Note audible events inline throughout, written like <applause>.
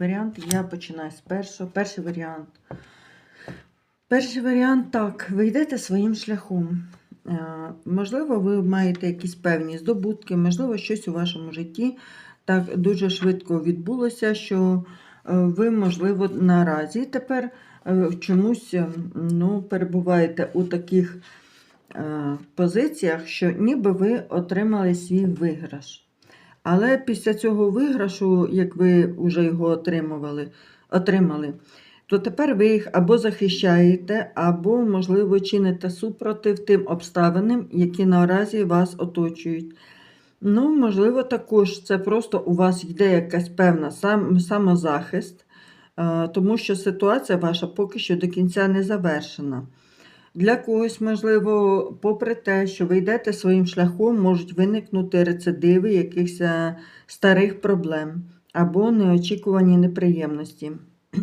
варіант. Я починаю з першого. Перший варіант. Перший варіант так, ви йдете своїм шляхом. Е, Можливо, ви маєте якісь певні здобутки, можливо, щось у вашому житті так дуже швидко відбулося, що е, ви, можливо, наразі тепер е, чомусь ну, перебуваєте у таких позиціях, що ніби ви отримали свій виграш. Але після цього виграшу, як ви вже його отримували, отримали, то тепер ви їх або захищаєте, або, можливо, чините супротив тим обставинам, які наразі вас оточують. Ну, можливо, також це просто у вас йде якась певна сам, самозахист, е, тому що ситуація ваша поки що до кінця не завершена. Для когось, можливо, попри те, що ви йдете своїм шляхом, можуть виникнути рецидиви якихось е, старих проблем або неочікувані неприємності. <clears throat>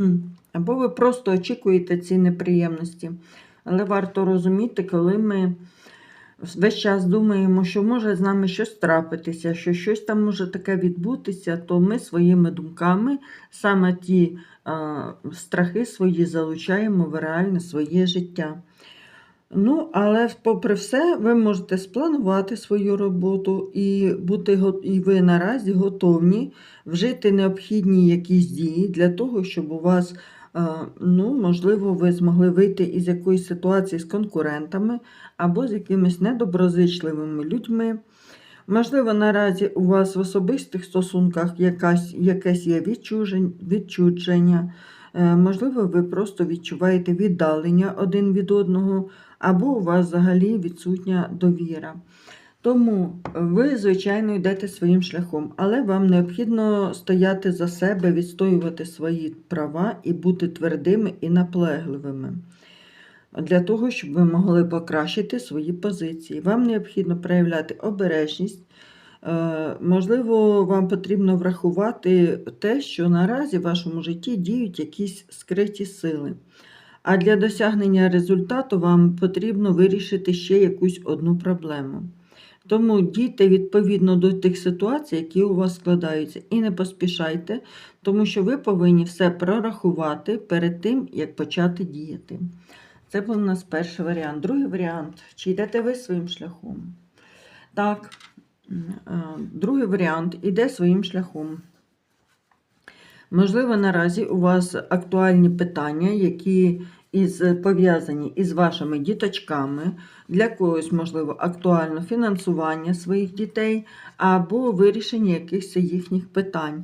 Або ви просто очікуєте ці неприємності. Але варто розуміти, коли ми весь час думаємо, що може з нами щось трапитися, що щось там може таке відбутися, то ми своїми думками саме ті а, страхи свої залучаємо в реальне своє життя. Ну, але попри все, ви можете спланувати свою роботу і бути і ви наразі готовні вжити необхідні якісь дії для того, щоб у вас, е, ну, можливо, ви змогли вийти із якоїсь ситуації з конкурентами або з якимись недоброзичливими людьми. Можливо, наразі у вас в особистих стосунках якась, якесь є відчудження. Е, Можливо, ви просто відчуваєте віддалення один від одного, або у вас взагалі відсутня довіра. Тому ви, звичайно, йдете своїм шляхом, але вам необхідно стояти за себе, відстоювати свої права і бути твердими і наполегливими. Для того, щоб ви могли покращити свої позиції. Вам необхідно проявляти обережність. Е, Можливо, вам потрібно врахувати те, що наразі в вашому житті діють якісь скриті сили. А для досягнення результату вам потрібно вирішити ще якусь одну проблему. Тому дійте відповідно до тих ситуацій, які у вас складаються, і не поспішайте, тому що ви повинні все прорахувати перед тим, як почати діяти. Це був у нас перший варіант. Другий варіант чи йдете ви своїм шляхом? Так, другий варіант іде своїм шляхом. Можливо, наразі у вас актуальні питання, які із, пов'язані із вашими діточками. Для когось, можливо, актуально фінансування своїх дітей або вирішення якихось їхніх питань.